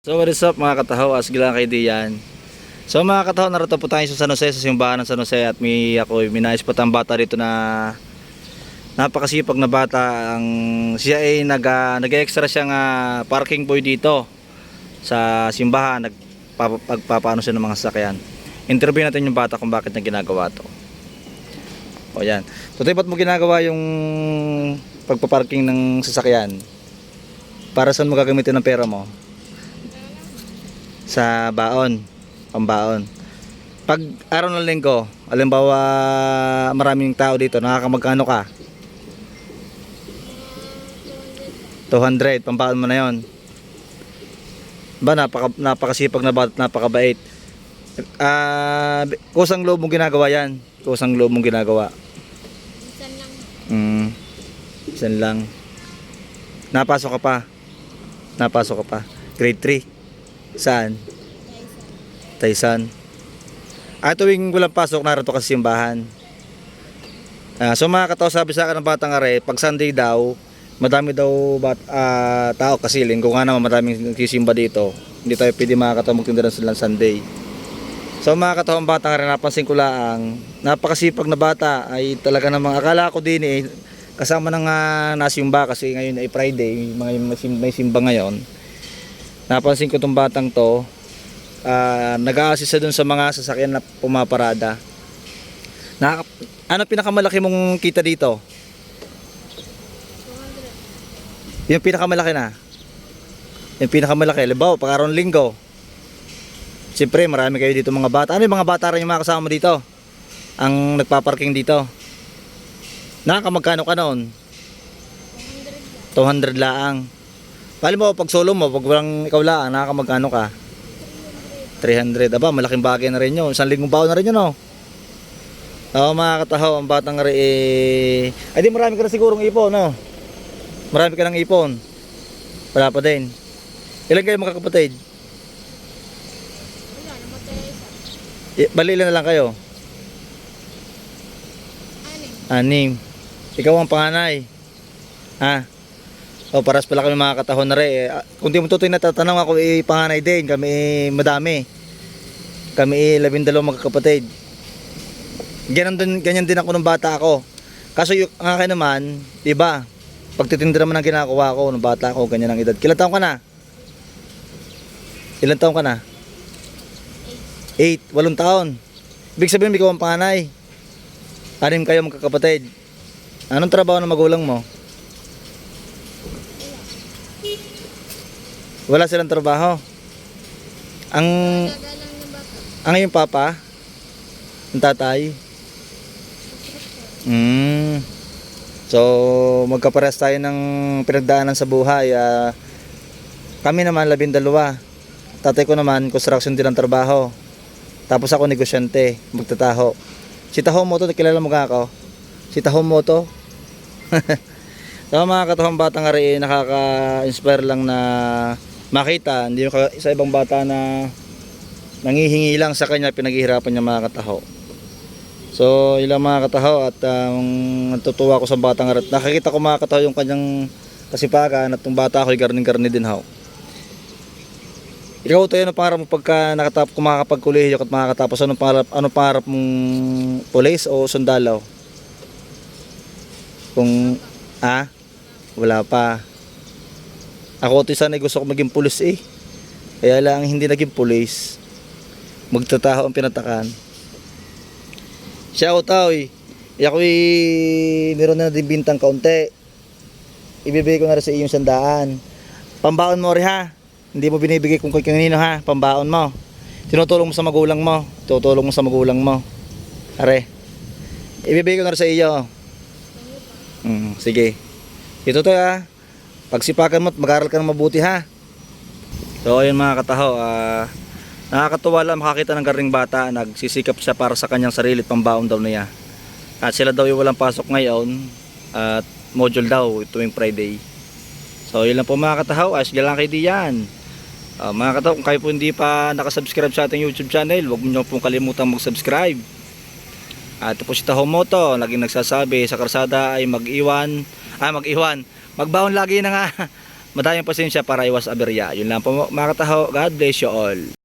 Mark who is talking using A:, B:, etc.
A: So what is up mga kataho, asgilang kay Dian. So mga kataho, narito po tayo sa San Jose, sa simbahan ng San Jose at may ako, minayos po tayong bata rito na napakasipag na bata. Ang siya ay nag, ah, nag-extra siyang ah, parking boy dito sa simbahan, nagpapaano siya ng mga sasakyan. Interview natin yung bata kung bakit niya ginagawa to. O yan. Tutoy, ba't mo ginagawa yung pagpaparking ng sasakyan? Para saan mo gagamitin ng pera mo? Sa baon, pambaon. Pag araw ng linggo, alimbawa maraming tao dito, nakakamagkano ka? 200, pambaon mo na yon. Ba, napaka, napakasipag na bata, napakabait. Ah, kusang loob mong ginagawa yan. Kusang loob mong ginagawa.
B: Minsan lang
A: Mm. Isan lang. Napasok ka pa. Napasok ka pa. Grade 3. Saan? Taysan. Ah, tuwing walang pasok, narito ka sa simbahan. Ah, so mga kataw, sabi sa akin ng batang are, pag Sunday daw, madami daw bat, ah, tao kasi linggo nga naman maraming nagsisimba dito. Hindi tayo pwede mga kataw magtinda ng silang Sunday. So mga kataw, ang batang are, napansin ko lang, napakasipag na bata ay talaga namang akala ko din eh, kasama ng uh, nasimba kasi ngayon ay Friday, may sim- may simba ngayon. Napansin ko tong batang to, ah nag-a-assist dun sa mga sasakyan na pumaparada. Na, ano pinakamalaki mong kita dito?
B: 200.
A: Yung pinakamalaki na? Yung pinakamalaki, libaw, pag araw ng linggo. Siyempre, marami kayo dito mga bata. Ano yung mga bata rin yung mga kasama dito? Ang nagpaparking dito. Nakakamagkano ka noon?
B: 200 lang.
A: 200 laang. Bali mo, pag solo mo, pag walang ikaw laang, nakakamagkano ka? 300. Aba, malaking bagay na rin yun. Isang linggong baon na rin yun, no? Oo, mga kataho, ang batang nga rin, eh... Ay, di marami ka na sigurong ipon, no? Marami ka ng ipon. Wala pa din. Ilan kayo magkakapatid?
B: Wala, namatay isa.
A: Bali, ilan na lang kayo?
B: Anim.
A: Anim. Ikaw ang panganay. Ha? O, paras pala kami mga katahon na rin. Eh, ah, Kung di mo tutoy natatanong ako, eh, panganay din. Kami eh, madami. Kami eh, labindalawang magkakapatid. Ganyan din, ganyan din ako nung bata ako. Kaso yung ang akin naman, di ba? Pagtitinda naman ang ginagawa ko nung bata ako, ganyan ang edad. Kilan taong ka na? Ilan taong ka na? 8. 8. 8 taon. Ibig sabihin, ikaw ang panganay. Anim kayo magkakapatid. Anong trabaho ng magulang mo? Wala silang trabaho. Ang ang iyong papa, ang tatay. Mm. So, magkapares tayo ng pinagdaanan sa buhay. ah. kami naman, labindalawa. Tatay ko naman, construction din ang trabaho. Tapos ako, negosyante, magtataho. Si Taho Moto, nakilala mo nga ako? Si Taho Moto? so, mga katuhang batang ari, nakaka-inspire lang na makita. Hindi yung sa ibang bata na nangihingi lang sa kanya, pinaghihirapan niya mga kataho. So, ilang mga kataho at um, natutuwa ko sa batang arat. Nakikita ko mga kataho yung kanyang kasipagan at yung bata ko ay garning-garni din ho. Ikaw tayo ano pangarap mo pagka nakatap kung makakapag-kolehiyo at makakatapos ano pangarap ano pangarap mong police o sundalo? Kung ah wala pa. Ako to sana gusto ko maging pulis eh. Kaya lang hindi naging pulis. Magtataho ang pinatakan. Siya ako tao. Eh, Ako eh, meron na din bintang kaunti. Ibibigay ko na rin sa iyong sandaan. Pambaon mo rin ha. Hindi mo binibigay kung kanino ha. Pambaon mo. Tinutulong mo sa magulang mo. Tutulong mo sa magulang mo. Are. Ibibigay ko na rin sa iyo. Mm, sige. Ito to ha. Pagsipakan mo at mag-aral ka ng mabuti ha. So ayun mga kataho, ah nakakatuwa lang makakita ng garing bata, nagsisikap siya para sa kanyang sarili pambaon daw niya. At sila daw yung walang pasok ngayon at module daw tuwing Friday. So yun lang po mga katahaw, as lang kay Diyan. Ah, mga katahaw, kung kayo po hindi pa nakasubscribe sa ating YouTube channel, huwag niyo pong kalimutan mag-subscribe. At ito po si Taho Moto, laging nagsasabi sa karsada ay mag-iwan, ah mag-iwan, magbaon lagi na nga, madayang pasensya para iwas aberya. Yun lang po mga kataho. God bless you all.